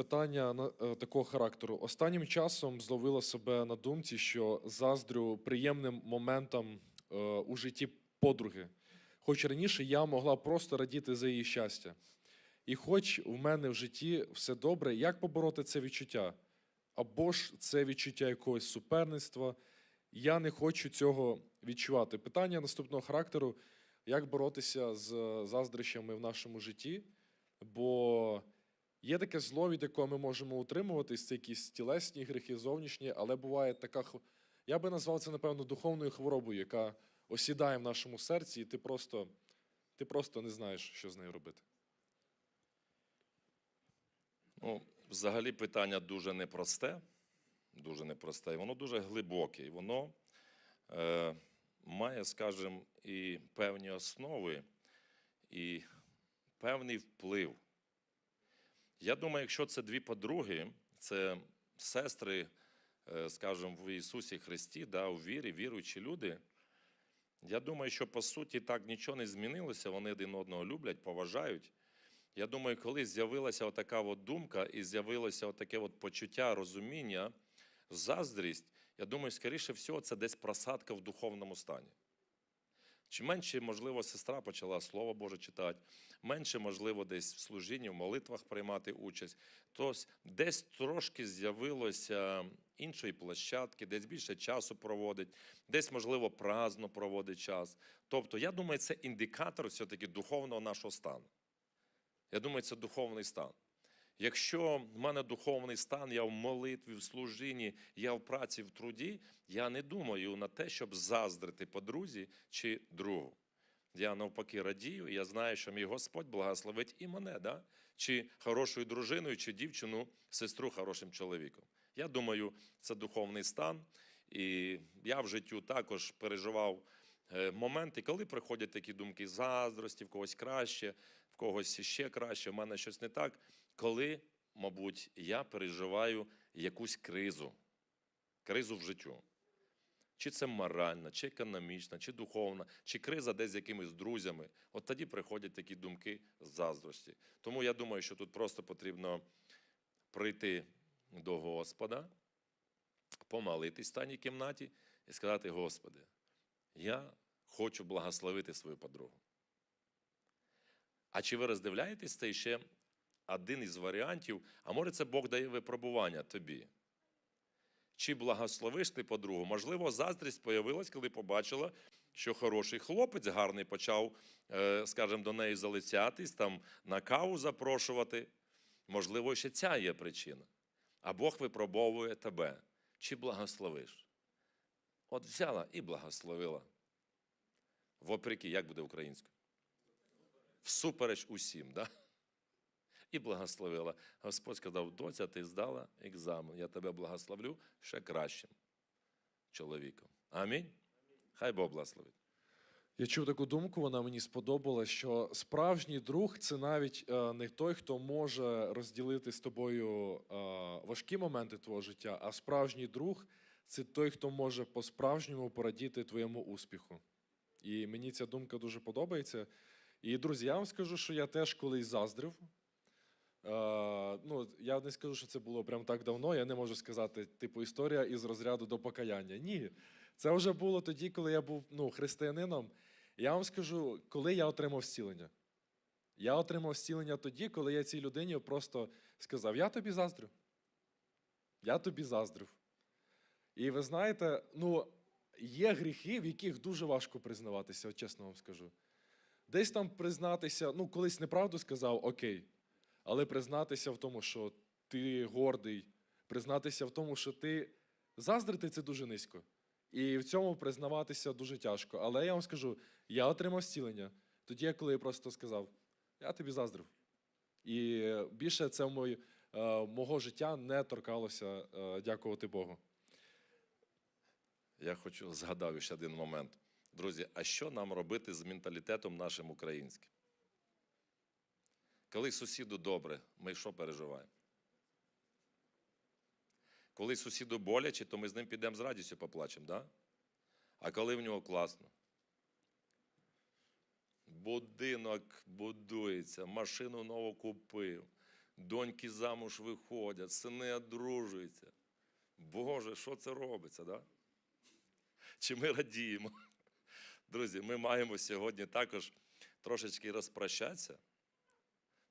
питання е, такого характеру. Останнім часом зловила себе на думці, що заздрю приємним моментам е, у житті подруги. Хоч раніше я могла просто радіти за її щастя. І хоч в мене в житті все добре, як побороти це відчуття? Або ж це відчуття якогось суперництва. Я не хочу цього відчувати. Питання наступного характеру: як боротися з заздрощами в нашому житті? Бо є таке зло, від якого ми можемо утримуватись, це якісь тілесні гріхи, зовнішні, але буває така, я би назвав це, напевно, духовною хворобою, яка осідає в нашому серці, і ти просто, ти просто не знаєш, що з нею робити. Ну, взагалі питання дуже непросте, дуже непросте, і воно дуже глибоке. Воно е, має, скажімо, і певні основи, і певний вплив. Я думаю, якщо це дві подруги, це сестри, е, скажімо, в Ісусі Христі, да, у вірі, віруючі люди. Я думаю, що по суті так нічого не змінилося. Вони один одного люблять, поважають. Я думаю, коли з'явилася отака от думка і з'явилося отаке от почуття, розуміння, заздрість, я думаю, скоріше всього, це десь просадка в духовному стані. Чи менше, можливо, сестра почала Слово Боже читати, менше, можливо, десь в служінні, в молитвах приймати участь. Тобто десь трошки з'явилося іншої площадки, десь більше часу проводить, десь, можливо, праздно проводить час. Тобто, я думаю, це індикатор все-таки духовного нашого стану. Я думаю, це духовний стан. Якщо в мене духовний стан, я в молитві, в служінні, я в праці, в труді, я не думаю на те, щоб заздрити подрузі чи другу. Я навпаки радію, я знаю, що мій Господь благословить і мене, да? чи хорошою дружиною, чи дівчину, сестру хорошим чоловіком. Я думаю, це духовний стан. І я в життю також переживав е, моменти, коли приходять такі думки заздрості, в когось краще, в когось ще краще, в мене щось не так. Коли, мабуть, я переживаю якусь кризу, кризу в життю. Чи це моральна, чи економічна, чи духовна, чи криза десь з якимись друзями. От тоді приходять такі думки заздрості. Тому я думаю, що тут просто потрібно прийти до Господа, помолитись в станій кімнаті і сказати: Господи, я хочу благословити свою подругу. А чи ви роздивляєтесь це ще один із варіантів, а може це Бог дає випробування тобі? Чи благословиш ти подругу? Можливо, заздрість появилась, коли побачила, що хороший хлопець гарний почав, е, скажімо, до неї залицятись, там на каву запрошувати. Можливо, ще ця є причина. А Бог випробовує тебе. Чи благословиш? От взяла і благословила. Вопреки, як буде українською? Всупереч усім, да? І благословила. Господь сказав: доця, ти здала екзамен. Я тебе благословлю ще кращим чоловіком. Амінь. Хай Бог благословить. Я чув таку думку, вона мені сподобалась, що справжній друг це навіть е, не той, хто може розділити з тобою е, важкі моменти твого життя, а справжній друг це той, хто може по-справжньому порадіти твоєму успіху. І мені ця думка дуже подобається. І, друзі, я вам скажу, що я теж колись заздрив. Е, ну, я не скажу, що це було прям так давно. Я не можу сказати, типу, історія із розряду до покаяння. Ні. Це вже було тоді, коли я був ну, християнином. Я вам скажу, коли я отримав зцілення. Я отримав зцілення тоді, коли я цій людині просто сказав: Я тобі заздрю. Я тобі заздрив. І ви знаєте, ну, є гріхи, в яких дуже важко признаватися, от чесно вам скажу. Десь там признатися, ну, колись неправду сказав, окей. Але признатися в тому, що ти гордий, признатися в тому, що ти заздрити це дуже низько. І в цьому признаватися дуже тяжко. Але я вам скажу, я отримав зцілення тоді, коли я просто сказав: я тобі заздрив. І більше це мої, е, мого життя не торкалося, е, дякувати Богу. Я хочу згадав ще один момент. Друзі, а що нам робити з менталітетом нашим українським? Коли сусіду добре, ми що переживаємо? Коли сусіду боляче, то ми з ним підемо з радістю поплачемо, да? А коли в нього класно? Будинок будується, машину нову купив, доньки замуж виходять, сини одружуються. Боже, що це робиться, да? Чи ми радіємо? Друзі, ми маємо сьогодні також трошечки розпрощатися.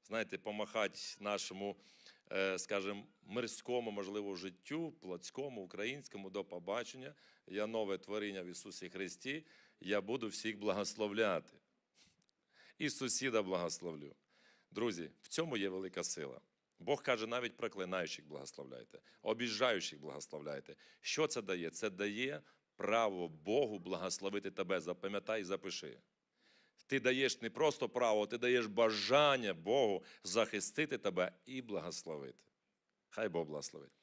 Знаєте, помахати нашому, е, скажімо, мирському, можливо, життю, плотському, українському до побачення. Я нове творіння в Ісусі Христі. Я буду всіх благословляти. І сусіда благословлю. Друзі, в цьому є велика сила. Бог каже, навіть проклинаючих благословляйте, обіжаючих благословляйте. Що це дає? Це дає право Богу благословити тебе. Запам'ятай і запиши. Ти даєш не просто право, ти даєш бажання Богу захистити тебе і благословити. Хай Бог благословить.